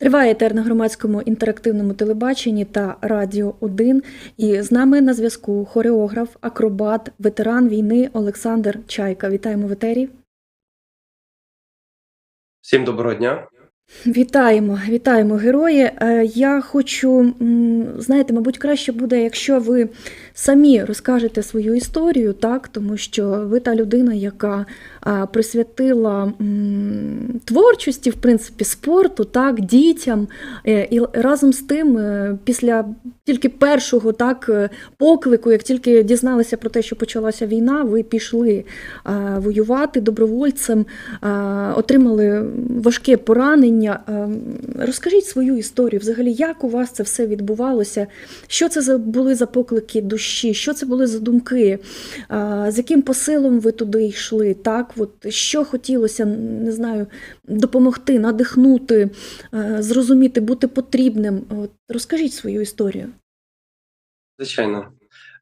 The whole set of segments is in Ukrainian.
Триває етер на громадському інтерактивному телебаченні та Радіо 1. І з нами на зв'язку хореограф, акробат, ветеран війни Олександр Чайка. Вітаємо в етері. Всім доброго дня. Вітаємо, вітаємо герої. Е, Я хочу, знаєте, мабуть, краще буде, якщо ви самі розкажете свою історію, так, тому що ви та людина, яка присвятила творчості, в принципі, спорту, так, дітям. Е, І разом з тим, е, після тільки першого так поклику, як тільки дізналися про те, що почалася війна, ви пішли воювати добровольцем, отримали важке поранення. А, Розкажіть свою історію. Взагалі, як у вас це все відбувалося? Що це були за поклики душі? Що це були за думки? З яким посилом ви туди йшли? Так, от що хотілося, не знаю, допомогти, надихнути, е, зрозуміти, бути потрібним? От розкажіть свою історію. Звичайно.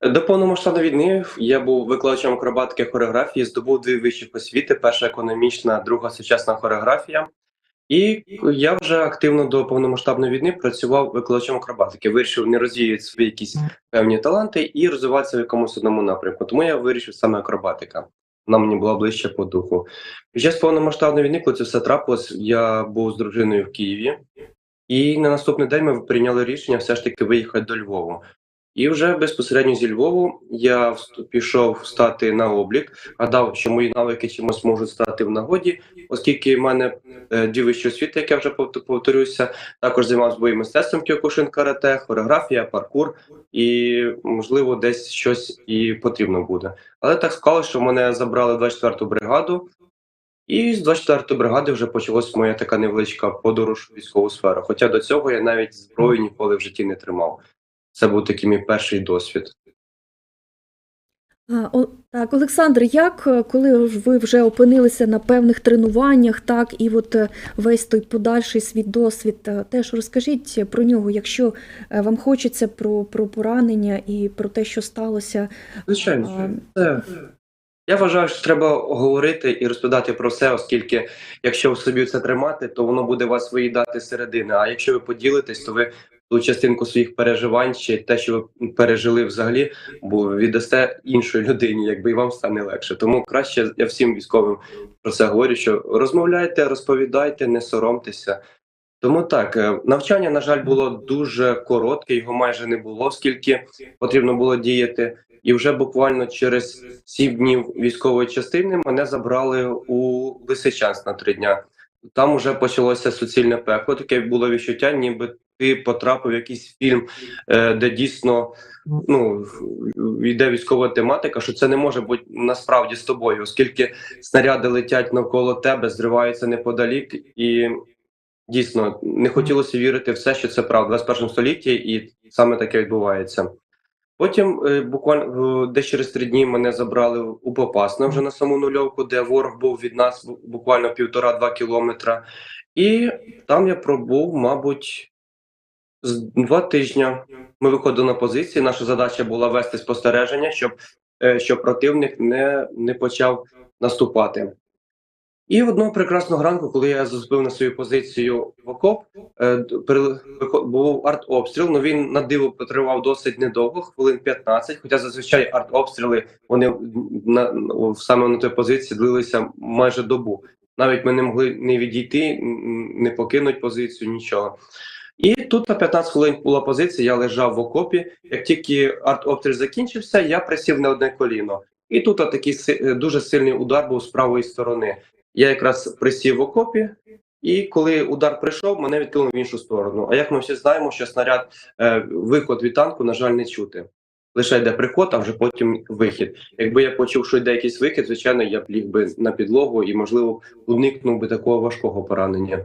До повномасштабної війни я був викладачем акробатики хореографії, здобув дві вищих освіти: перша економічна, друга сучасна хореографія. І я вже активно до повномасштабної війни працював викладачем акробатики. Вирішив не розвіяти свої якісь певні таланти і розвиватися в якомусь одному напрямку. Тому я вирішив саме акробатика. Вона мені була ближче по духу. Під час повномасштабної війни, коли це все трапилось, я був з дружиною в Києві, і на наступний день ми прийняли рішення все ж таки виїхати до Львову. І вже безпосередньо зі Львову я пішов стати на облік, гадав, що мої навики чимось можуть стати в нагоді, оскільки в мене е, дві вищі освіти, як я вже повт- повторюся, також займався боєм мистецтвом кіокушин карате, хореографія, паркур, і можливо десь щось і потрібно буде. Але так склалося, що мене забрали 24-ту бригаду, і з 24-ї бригади вже почалась моя така невеличка подорож в військову сферу. Хоча до цього я навіть зброю ніколи в житті не тримав. Це був такий мій перший досвід. А, о, так, Олександр, як е, коли ви вже опинилися на певних тренуваннях, так, і от е, весь той подальший свій досвід, е, теж розкажіть про нього, якщо вам хочеться про, про поранення і про те, що сталося. Звичайно, А, це я вважаю, що треба говорити і розповідати про все, оскільки якщо в собі це тримати, то воно буде вас виїдати з середини. А якщо ви поділитесь, то ви ту частинку своїх переживань чи те, що ви пережили взагалі, бо віддасте іншій людині, якби і вам стане легше. Тому краще я всім військовим про це говорю: що розмовляйте, розповідайте, не соромтеся. Тому так, е, навчання, на жаль, було дуже коротке, його майже не було, оскільки потрібно було діяти. І вже буквально через сім днів військової частини мене забрали у Лисичанськ на три дня. Там уже почалося суцільне пекло. Таке було відчуття, ніби ти потрапив в якийсь фільм, е, де дійсно ну йде військова тематика, що це не може бути насправді з тобою, оскільки снаряди летять навколо тебе, зриваються неподалік, і дійсно не хотілося вірити в все, що це правда в 21 столітті, і саме таке відбувається. Потім е, буквально десь через три дні мене забрали у Попасне вже на саму нульовку, де ворог був від нас буквально півтора-два кілометра. І там я пробув, мабуть, два тижні. Ми виходили на позиції. Наша задача була вести спостереження, щоб, е, щоб противник не, не почав наступати. І одного прекрасного ранку, коли я заступив на свою позицію в окоп, е, був артобстріл. Ну він на диво потривав досить недовго, хвилин 15, Хоча зазвичай артобстріли вони на- саме на той позиції длилися майже добу. Навіть ми не могли не відійти, не покинути позицію, нічого. І тут на 15 хвилин була позиція, я лежав в окопі. Як тільки артобстріл закінчився, я присів на одне коліно. І тут такий е, дуже сильний удар був з правої сторони. Я якраз присів в окопі, і коли удар прийшов, мене відкинуло в іншу сторону. А як ми всі знаємо, що снаряд е, виход від танку, на жаль, не чути. Лише йде приход, а вже потім вихід. Якби я почув, що йде якийсь вихід, звичайно, я б ліг би на підлогу і, можливо, уникнув би такого важкого поранення.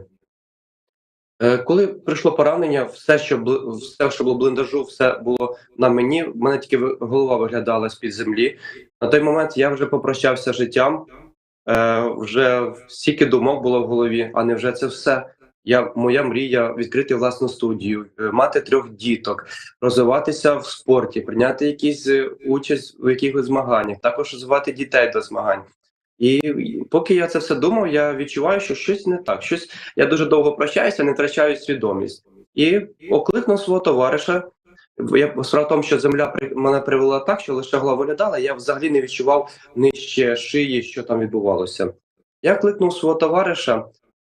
Е, Коли прийшло поранення, все, що все, що було в бліндажу, все було на мені. В мене тільки голова виглядала з під землі. На той момент я вже попрощався з життям. Е, вже стільки думок було в голові, а не вже це все. Я моя мрія відкрити власну студію, е, мати трьох діток, розвиватися в спорті, прийняти якісь участь у якихось змаганнях, також розвивати дітей до змагань. І поки я це все думав, я відчуваю, що щось не так. Щось я дуже довго прощаюся, не втрачаю свідомість. І окликнув свого товариша. Я справа в тому, що земля мене привела так, що лише голова виглядала, я взагалі не відчував нижче шиї, що там відбувалося. Я кликнув свого товариша.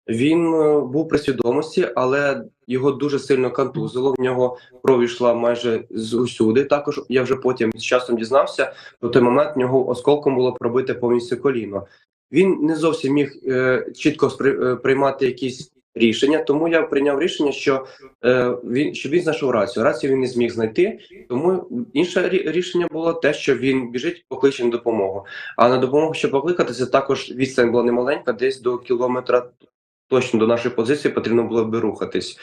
Він е, був при свідомості, але його дуже сильно контузило. В нього кров йшла майже з усюди. Також я вже потім з часом дізнався. В той момент в нього осколком було пробите повністю коліно. Він не зовсім міг е, чітко е, приймати якісь рішення, тому я прийняв рішення, що е, він щоб він знайшов рацію. Рацію він не зміг знайти. Тому інше рішення було те, що він біжить, покличе на допомогу. А на допомогу, щоб покликатися, також відстань була немаленька, десь до кілометра точно до нашої позиції потрібно було би рухатись.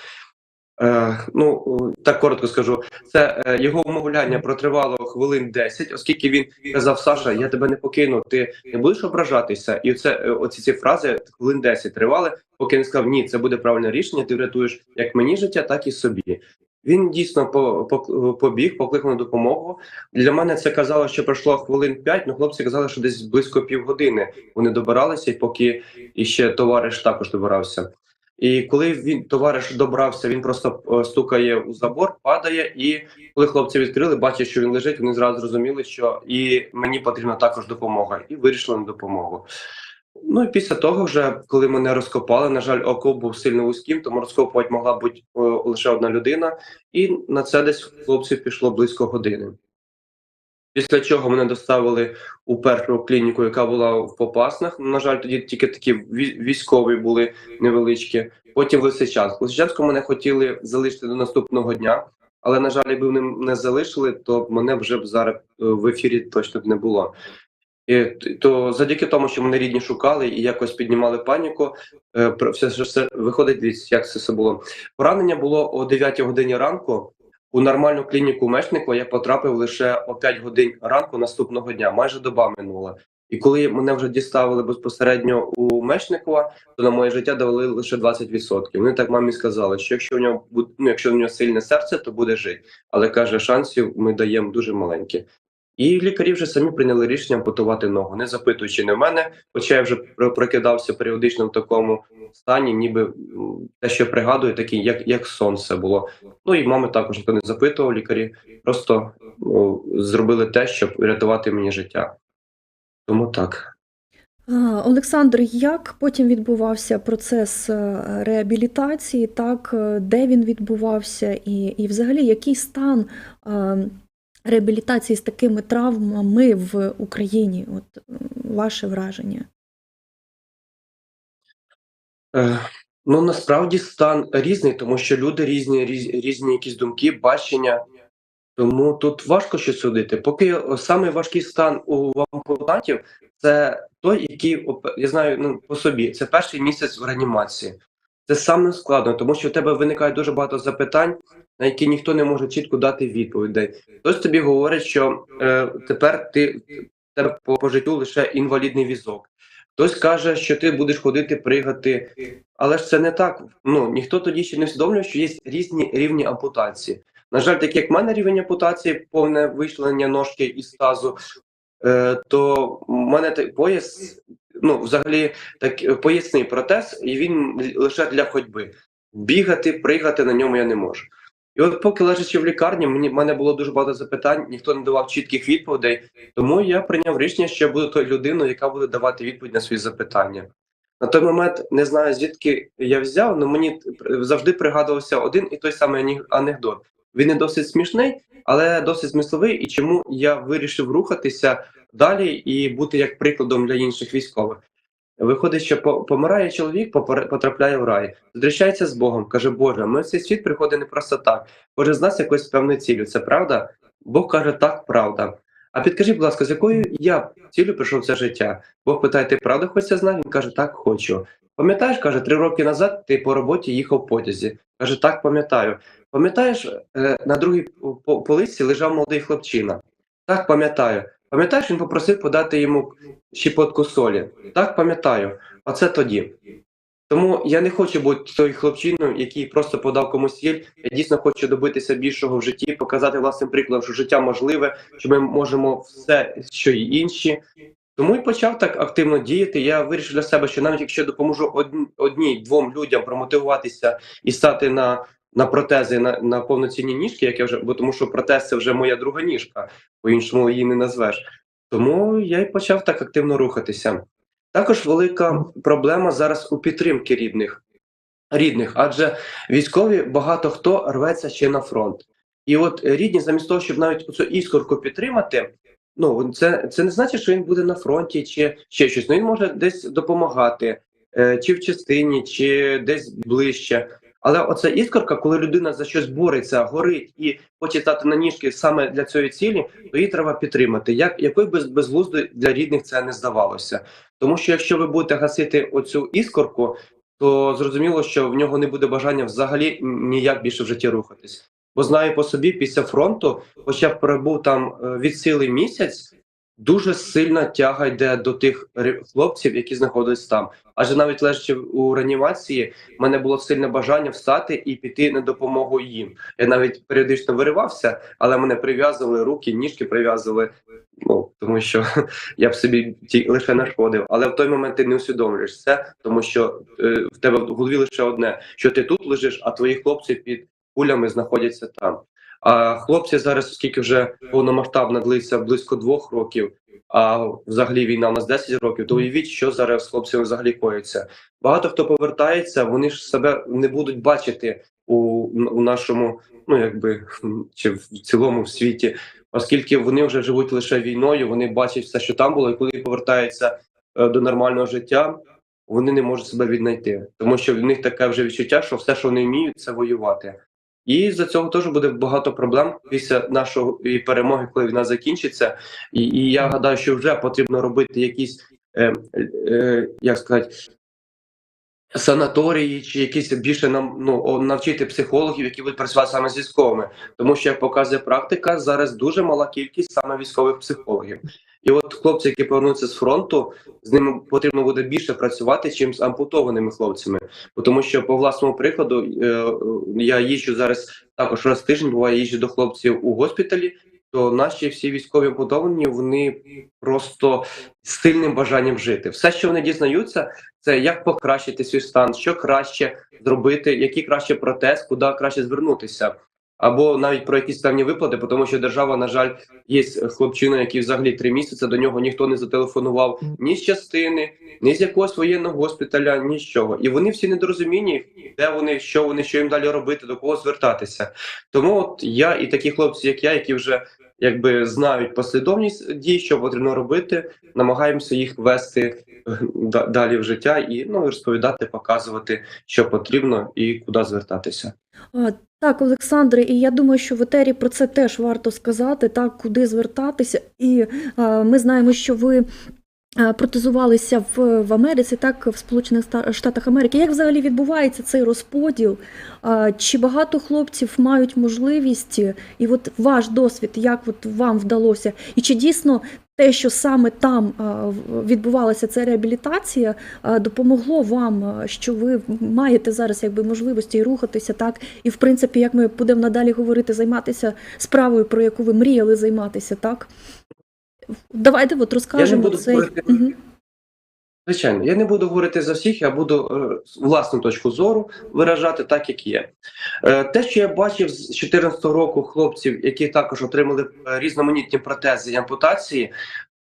Е, ну так коротко скажу, це е, його умовляння протривало хвилин 10, оскільки він казав: Саша, я тебе не покину, ти не будеш ображатися. І це е, оці ці фрази хвилин 10 тривали, поки він сказав, ні, це буде правильне рішення. Ти врятуєш як мені життя, так і собі. Він дійсно по, по, побіг, покликав на допомогу. Для мене це казало, що пройшло хвилин 5, ну хлопці казали, що десь близько півгодини вони добиралися, і поки іще товариш також добирався. І коли він товариш добрався, він просто е, стукає у забор, падає. І коли хлопці відкрили, бачать, що він лежить, вони зразу зрозуміли, що і мені потрібна також допомога, і вирішили на допомогу. Ну і після того, вже коли мене розкопали, на жаль, окоп був сильно вузьким, тому розкопувати могла бути е, лише одна людина, і на це десь хлопців пішло близько години. Після чого мене доставили у першу клініку, яка була в Попаснах. На жаль, тоді тільки такі вій- військові були невеличкі. Потім в Лисичанськ. В Лисичанську мене хотіли залишити до наступного дня, але на жаль, якби вони не залишили, то мене вже б зараз е, в ефірі точно б не було. То завдяки тому, що мене рідні шукали і якось піднімали паніку, е, все, все, виходить, дивіться, як це все було. Поранення було о 9 годині ранку. У нормальну клініку Мечникова я потрапив лише о 5 годин ранку наступного дня, майже доба минула. І коли мене вже діставили безпосередньо у Мечникова, то на моє життя дали лише 20%. Вони так мамі сказали, що якщо в нього ну, якщо в нього сильне серце, то буде жити. Але каже, шансів ми даємо дуже маленькі. І лікарі вже самі прийняли рішення ампутувати ногу, не запитуючи не в мене, хоча я вже прокидався періодично в такому стані, ніби те, що пригадую, такий, як, як сон було. Ну і мами також ніхто не запитував, лікарі просто ну, зробили те, щоб врятувати мені життя. Тому так. Олександр, як потім відбувався процес е, реабілітації, так, е, де він відбувався, і, і взагалі який стан е, реабілітації з такими травмами в Україні? От ваше враження? Е, ну насправді стан різний, тому що люди різні, різні якісь думки, бачення. Тому тут важко щось судити. Поки самий стан у ампутантів це той, який я знаю ну, по собі. Це перший місяць в реанімації. Це саме складно, тому що в тебе виникає дуже багато запитань, на які ніхто не може чітко дати відповідей. Хтось тобі говорить, що е, тепер ти тебе по, по життю лише інвалідний візок. Хтось каже, що ти будеш ходити, пригати, але ж це не так. Ну ніхто тоді ще не усвідомлює, що є різні рівні ампутації. На жаль, так як в мене рівень ампутації, повне вичлення ножки із тазу, е, то в мене пояс, ну взагалі так поясний протез, і він лише для ходьби. Бігати, пригати на ньому я не можу. І от поки лежачи в лікарні, мені в мене було дуже багато запитань, ніхто не давав чітких відповідей. Тому я прийняв рішення, що я буду тою людиною, яка буде давати відповідь на свої запитання. На той момент не знаю звідки я взяв, але мені завжди пригадувався один і той самий анекдот. Він не досить смішний, але досить змисловий. І чому я вирішив рухатися далі і бути як прикладом для інших військових. Виходить, що помирає чоловік, потрапляє в рай, зустрічається з Богом, каже, Боже, ми в цей світ приходить не просто так. Кожен з нас якоюсь певною ціллю. Це правда? Бог каже, так, правда. А підкажи, будь ласка, з якою я ціллю прийшов це життя? Бог питає, ти правда хочеш знати? Він каже, так, хочу. Пам'ятаєш, каже, три роки назад ти по роботі їхав в потязі. Каже, так, пам'ятаю. Пам'ятаєш, е, на другій полиці лежав молодий хлопчина. Так, пам'ятаю. Пам'ятаєш, він попросив подати йому щепотку солі. Так, пам'ятаю. Оце тоді. Тому я не хочу бути той хлопчиною, який просто подав комусь сіль. Я дійсно хочу добитися більшого в житті, показати власним прикладом, що життя можливе, що ми можемо все, що й інші. Тому і почав так активно діяти. Я вирішив для себе, що навіть якщо допоможу одн- одній двом людям промотивуватися і стати на, на протези на, на повноцінні ніжки, як я вже бо тому, що протез це вже моя друга ніжка, по-іншому її не назвеш. Тому я й почав так активно рухатися. Також велика проблема зараз у підтримки рідних, рідних, адже військові багато хто рветься ще на фронт. І от рідні, замість того, щоб навіть цю іскорку підтримати, ну це, це не значить, що він буде на фронті чи ще щось. Ну він може десь допомагати, е, чи в частині, чи десь ближче. Але оця іскорка, коли людина за щось бореться, горить і хоче стати на ніжки саме для цієї цілі, то її треба підтримати. Як якою без безглуздо для рідних це не здавалося, тому що якщо ви будете гасити оцю іскорку, то зрозуміло, що в нього не буде бажання взагалі ніяк більше в житті рухатись. Бо знаю по собі після фронту, хоча б пробув там е, від сили місяць, дуже сильна тяга йде до тих хлопців, які знаходились там. Адже навіть лежачи у реанімації, в мене було сильне бажання встати і піти на допомогу їм. Я навіть періодично виривався, але мене прив'язували руки, ніжки прив'язували. Ну тому що я б собі ті лише нашкодив. Але в той момент ти не усвідомлюєш це, тому що е, в тебе в голові лише одне: що ти тут лежиш, а твої хлопці під кулями знаходяться там. А хлопці зараз, оскільки вже повномасштабна длиться близько двох років, а взагалі війна у нас 10 років, то уявіть, що зараз з хлопцями взагалі коїться. Багато хто повертається, вони ж себе не будуть бачити у, у нашому, ну якби чи в цілому в світі, оскільки вони вже живуть лише війною, вони бачать все, що там було, і коли повертаються е, до нормального життя, вони не можуть себе віднайти, тому що в них таке вже відчуття, що все, що вони вміють, це воювати. І за цього теж буде багато проблем після нашої перемоги, коли війна закінчиться. І, і я гадаю, що вже потрібно робити якісь, е, е, як сказати, санаторії чи якісь більше нам ну навчити психологів, які будуть працювати саме з військовими, тому що як показує практика, зараз дуже мала кількість саме військових психологів. І от хлопці, які повернуться з фронту, з ними потрібно буде більше працювати, чим з ампутованими хлопцями. Тому що по власному прикладу е, я їжджу зараз також раз в тиждень, буває їжджу до хлопців у госпіталі. То наші всі військові ампутовані, вони просто з сильним бажанням жити. Все, що вони дізнаються, це як покращити свій стан, що краще зробити, який краще протез, куди краще звернутися, або навіть про якісь певні виплати, тому що держава, на жаль, є хлопчина, який взагалі три місяці до нього ніхто не зателефонував ні з частини, ні з якогось воєнного госпіталя, ні з чого. І вони всі недорозумінні, де вони, що вони, що їм далі робити, до кого звертатися. Тому от я і такі хлопці, як я, які вже якби знають послідовність дій, що потрібно робити, намагаємося їх вести е, далі в життя і ну розповідати, показувати, що потрібно і куди звертатися. Так, Олександре, і я думаю, що в етері про це теж варто сказати, так, куди звертатися. І ми знаємо, що ви протезувалися в, в Америці, так, в Сполучених Штатах Америки. Як взагалі відбувається цей розподіл? Чи багато хлопців мають можливість, і от ваш досвід, як от вам вдалося, і чи дійсно те, що саме там відбувалася ця реабілітація, допомогло вам, що ви маєте зараз якби можливості і рухатися так, і в принципі, як ми будемо надалі говорити, займатися справою, про яку ви мріяли займатися, так? Давайте от розкажемо буду цей. говорити. Звичайно, я не буду говорити за всіх, я буду е, власну точку зору виражати так, як є. Е, те, що я бачив з 2014 року хлопців, які також отримали е, різноманітні протези і ампутації,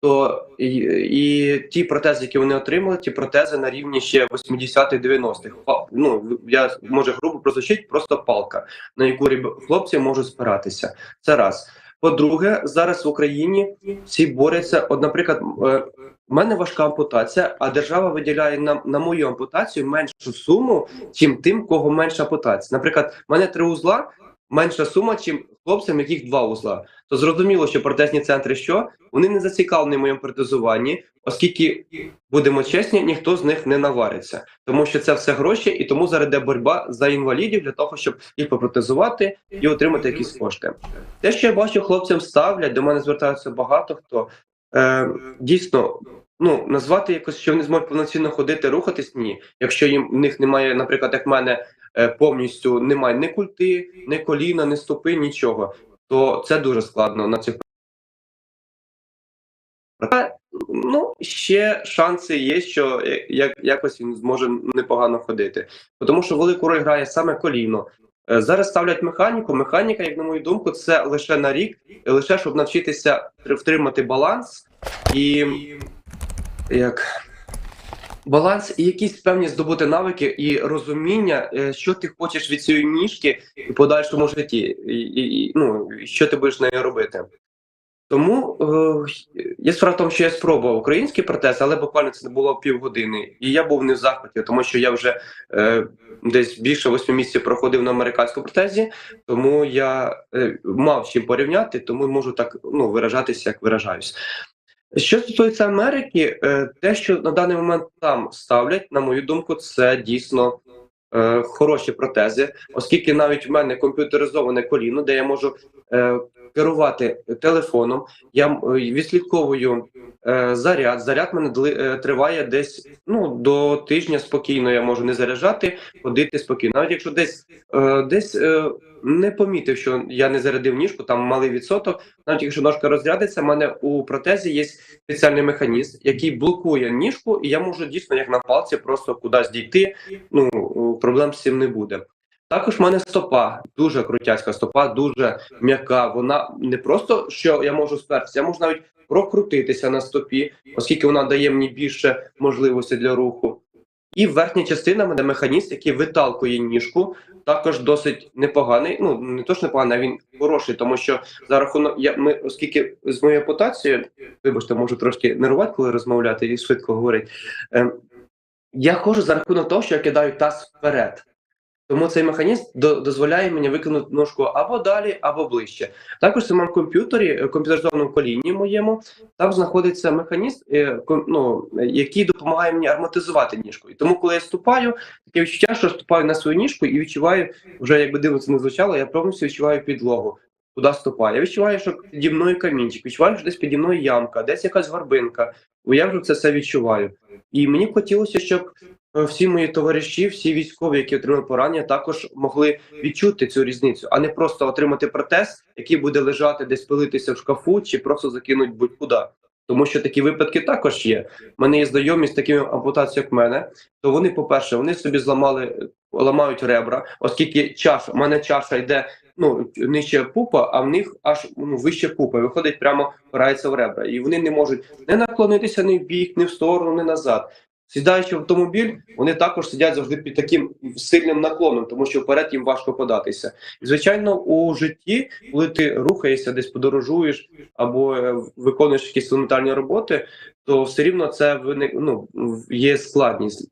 то і, і ті протези, які вони отримали, ті протези на рівні ще 80-х-90-х. Ну я може грубо прозвучить, просто палка, на яку хлопці можуть спиратися. Це раз. По-друге, зараз в Україні всі борються. От, наприклад, в мене важка ампутація, а держава виділяє на, на мою ампутацію меншу суму, чим тим, кого менша ампутація. Наприклад, в мене три узла, менша сума, чим хлопцям, яких два узла. То зрозуміло, що протезні центри що вони не зацікавлені в моєму протезуванні, оскільки будемо чесні, ніхто з них не навариться, тому що це все гроші, і тому зараз йде боротьба за інвалідів для того, щоб їх попротезувати і отримати якісь кошти. Те, що я бачу, хлопцям ставлять, до мене звертаються багато хто. Е, дійсно, ну назвати якось, що вони зможуть повноцінно ходити, рухатись, ні. Якщо їм в них немає, наприклад, як в мене повністю немає ні культи, ні коліна, ні стопи, нічого, то це дуже складно на цих. Ну, ще шанси є, що е, як, якось він зможе непогано ходити. Тому що велику роль грає саме коліно. Е, Зараз ставлять механіку. Механіка, як на мою думку, це лише на рік, лише щоб навчитися втримати баланс і як баланс і якісь певні здобути навики і розуміння, е, що ти хочеш від цієї ніжки в подальшому житті, і, і, ну, що ти будеш нею робити. Тому е, є справа в тому, що я спробував український протез, але буквально це не було півгодини. І я був не в захваті, тому що я вже е, десь більше восьми місяців проходив на американському протезі, тому я е, мав чим порівняти, тому можу так ну, виражатися, як виражаюсь. Що стосується Америки, е, те, що на даний момент там ставлять, на мою думку, це дійсно е, хороші протези, оскільки навіть в мене комп'ютеризоване коліно, де я можу е, керувати телефоном, я е, відслідковую е, заряд. Заряд мене е, триває десь ну, до тижня спокійно. Я можу не заряджати, ходити спокійно. Навіть якщо десь десь не помітив, що я не зарядив ніжку, там малий відсоток. Навіть якщо ножка розрядиться, в мене у протезі є спеціальний механізм, який блокує ніжку, і я можу дійсно як на палці просто кудись дійти. Ну проблем з цим не буде. Також в мене стопа дуже крутяцька стопа, дуже м'яка. Вона не просто що я можу спертися, я можу навіть прокрутитися на стопі, оскільки вона дає мені більше можливостей для руху. І верхня частина мене механізм, який виталкує ніжку, також досить непоганий. Ну не то ж непоганий, а він хороший, тому що за рахунок я ми, оскільки з моєю апутацією, вибачте, можу трошки нервувати, коли розмовляти і швидко говорити. Е, я ходжу за рахунок того, що я кидаю таз вперед. Тому цей механізм дозволяє мені викинути ножку або далі, або ближче. Також в самому комп'ютері, е, комп'ютеризованому коліні моєму, там знаходиться механізм, е, ну, який допомагає мені арматизувати ніжку. І тому, коли я ступаю, таке відчуття, що ступаю на свою ніжку і відчуваю, вже якби дивно це не звучало, я повністю відчуваю підлогу. Куди ступаю. Я відчуваю, що піді мною камінчик, відчуваю, що десь піді мною ямка, десь якась горбинка. Бо я вже це все відчуваю. І мені хотілося, щоб всі мої товариші, всі військові, які отримали поранення, також могли відчути цю різницю, а не просто отримати протез, який буде лежати десь пилитися в шкафу, чи просто закинуть будь-куди. Тому що такі випадки також є. У мене є знайомі з такими ампутаціями, як в мене. То вони, по-перше, вони собі зламали, ламають ребра, оскільки чаша, у мене чаша йде ну нижче пупа, а в них аж ну, вище пупа. Виходить, прямо впирається в ребра, і вони не можуть не наклонитися ні в бік, ні в сторону, ні назад. Сідаючи в автомобіль, вони також сидять завжди під таким сильним наклоном, тому що вперед їм важко податися. І, звичайно, у житті, коли ти рухаєшся, десь подорожуєш або е, виконуєш якісь елементарні роботи, то все рівно це виник, ну, є складність.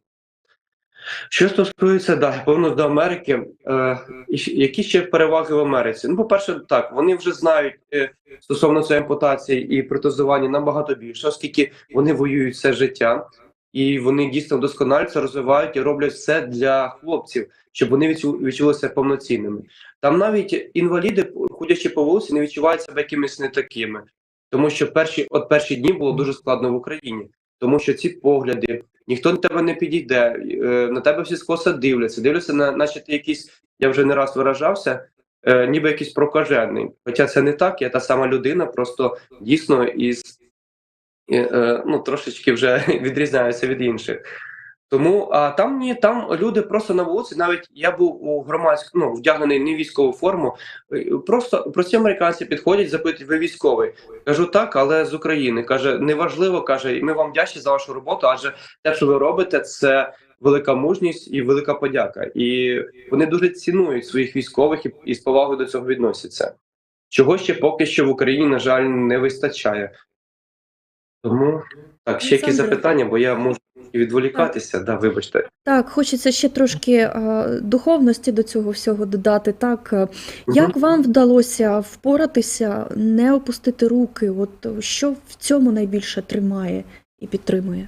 Що стосується да, повернусь до Америки, е, які ще переваги в Америці? Ну, по-перше, так, вони вже знають е, стосовно цієї ампутації і протезування набагато більше, оскільки вони воюють все життя, і вони дійсно вдосконалюються, розвивають і роблять все для хлопців, щоб вони відчулися повноцінними. Там навіть інваліди, ходячи по вулиці, не відчувають себе якимись не такими, тому що перші от перші дні було дуже складно в Україні, тому що ці погляди, ніхто на тебе не підійде, е, на тебе всі скоса дивляться, дивляться на, наче ти якийсь, я вже не раз виражався, е, ніби якийсь прокажений. Хоча це не так, я та сама людина, просто дійсно із ну, трошечки вже відрізняюся від інших. Тому а там ні, там люди просто на вулиці, навіть я був у громадському, ну, вдягнений не військову форму. е, Просто прості американці підходять, запитують, ви військовий. Кажу так, але з України. Каже, неважливо, каже, і ми вам вдячні за вашу роботу, адже те, що ви робите, це велика мужність і велика подяка. І вони дуже цінують своїх військових і, і з повагою до цього відносяться. Чого ще поки що в Україні, на жаль, не вистачає. Тому так, ще якісь запитання, бо я можу відволікатися. Да, вибачте. Так, хочеться ще трошки е, духовності до цього всього додати. Так, е, як вам вдалося впоратися, не опустити руки? От що в цьому найбільше тримає і підтримує?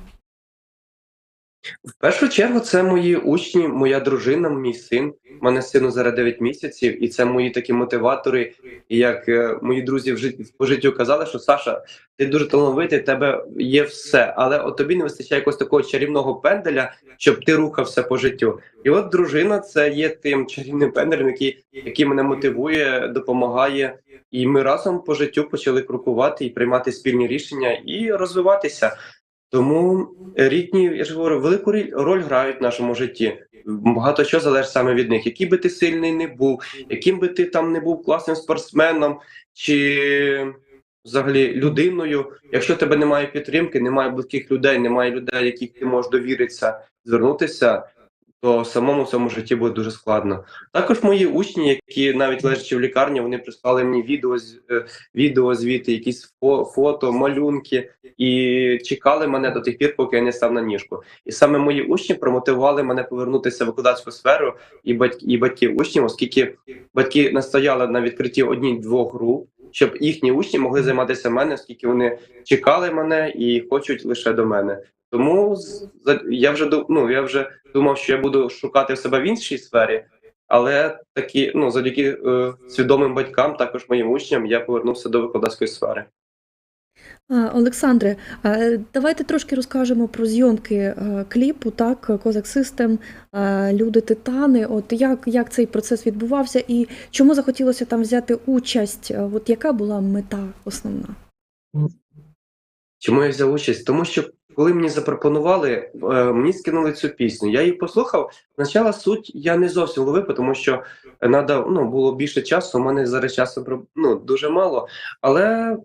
В першу чергу це мої учні, моя дружина, мій син. У мене сину зараз 9 місяців, і це мої такі мотиватори. І як е, мої друзі в житті по життю казали, що Саша, ти дуже талановитий, в тебе є все, але от тобі не вистачає якогось такого чарівного пенделя, щоб ти рухався по життю. І от дружина це є тим чарівним пенделем, який, який мене мотивує, допомагає. І ми разом по життю почали крокувати і приймати спільні рішення і розвиватися. Тому рідні, я ж говорю, велику роль грають в нашому житті. Багато що залежить саме від них. Який би ти сильний не був, яким би ти там не був класним спортсменом чи взагалі людиною. Якщо тебе немає підтримки, немає близьких людей, немає людей, яких ти можеш довіритися, звернутися, то самому цьому житті буде дуже складно. Також мої учні, які навіть лежачи в лікарні, вони прислали мені відео, е, відео звіти, якісь фо- фото, малюнки і чекали мене до тих пір, поки я не став на ніжку. І саме мої учні промотивували мене повернутися в викладацьку сферу і батьки, і батьків учнів, оскільки батьки настояли на відкритті одні-двох груп, щоб їхні учні могли займатися мене, оскільки вони чекали мене і хочуть лише до мене. Тому за- я вже ну, я вже думав, що я буду шукати себе в іншій сфері, але такі, ну завдяки е, свідомим батькам, також моїм учням, я повернувся до викладацької сфери. Олександре, давайте трошки розкажемо про зйомки е, кліпу, так, Козак Систем, Люди Титани. От як, як цей процес відбувався і чому захотілося там взяти участь? От яка була мета основна? Чому я взяв участь? Тому що коли мені запропонували, е, мені скинули цю пісню. Я її послухав. Спочатку суть я не зовсім ловив, тому що надо, ну, було більше часу. У мене зараз часу ну, дуже мало. Але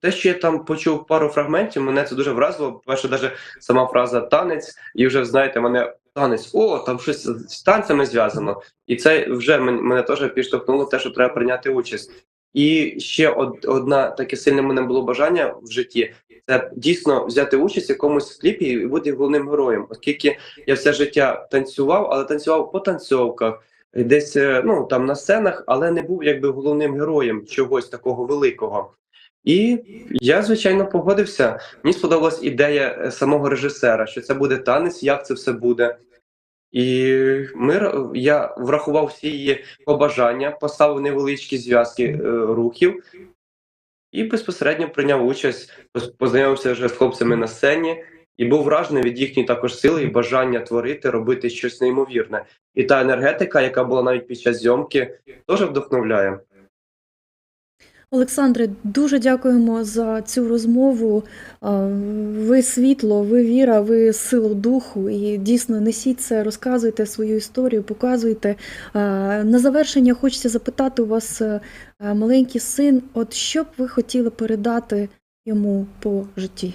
те, що я там почув пару фрагментів, мене це дуже вразило. Перше, навіть сама фраза танець, і вже знаєте, мене танець, о, там щось з танцями зв'язано. І це вже мене теж підштовхнуло те, що треба прийняти участь. І ще одна таке сильне мене було бажання в житті це дійсно взяти участь в якомусь кліпі і бути головним героєм, оскільки я все життя танцював, але танцював по танцьовках, десь е, ну там на сценах, але не був якби головним героєм чогось такого великого. І я звичайно погодився. Мені сподобалась ідея е, самого режисера, що це буде танець, як це все буде. І ми я врахував всі її побажання, поставив невеличкі зв'язки е, рухів і безпосередньо прийняв участь, познайомився вже з хлопцями на сцені і був вражений від їхньої також сили і бажання творити, робити щось неймовірне. І та енергетика, яка була навіть під час зйомки, теж вдохновляє. Олександре, дуже дякуємо за цю розмову. Ви світло, ви віра, ви сила духу. І дійсно несіть це, розказуйте свою історію, показуйте. На завершення хочеться запитати у вас е, маленький син. От що б ви хотіли передати йому по житті?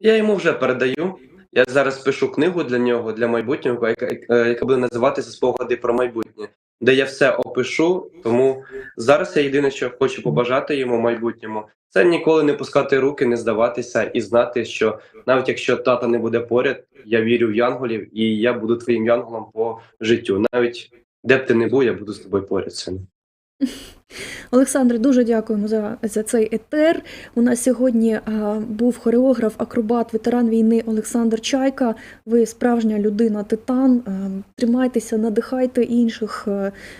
Я йому вже передаю. Я зараз пишу книгу для нього, для майбутнього, яка, е, яка буде називатися Спогади про майбутнє, де я все опишу. Тому зараз я єдине, що хочу побажати йому майбутньому, це ніколи не пускати руки, не здаватися і знати, що навіть якщо тата не буде поряд, я вірю в янголів, і я буду твоїм янголом по життю. Навіть де б ти не був, я буду з тобою поряд. Олександре, дуже дякуємо за, за цей етер. У нас сьогодні а, був хореограф, акробат, ветеран війни Олександр Чайка. Ви справжня людина Титан. А, тримайтеся, надихайте інших,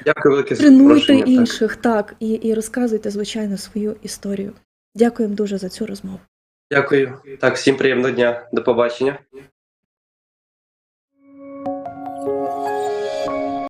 Дякую тренуйте запрошення. Так. інших, так, і, і розказуйте, звичайно, свою історію. Дякуємо дуже за цю розмову. Дякую. Так, всім приємного дня. До побачення.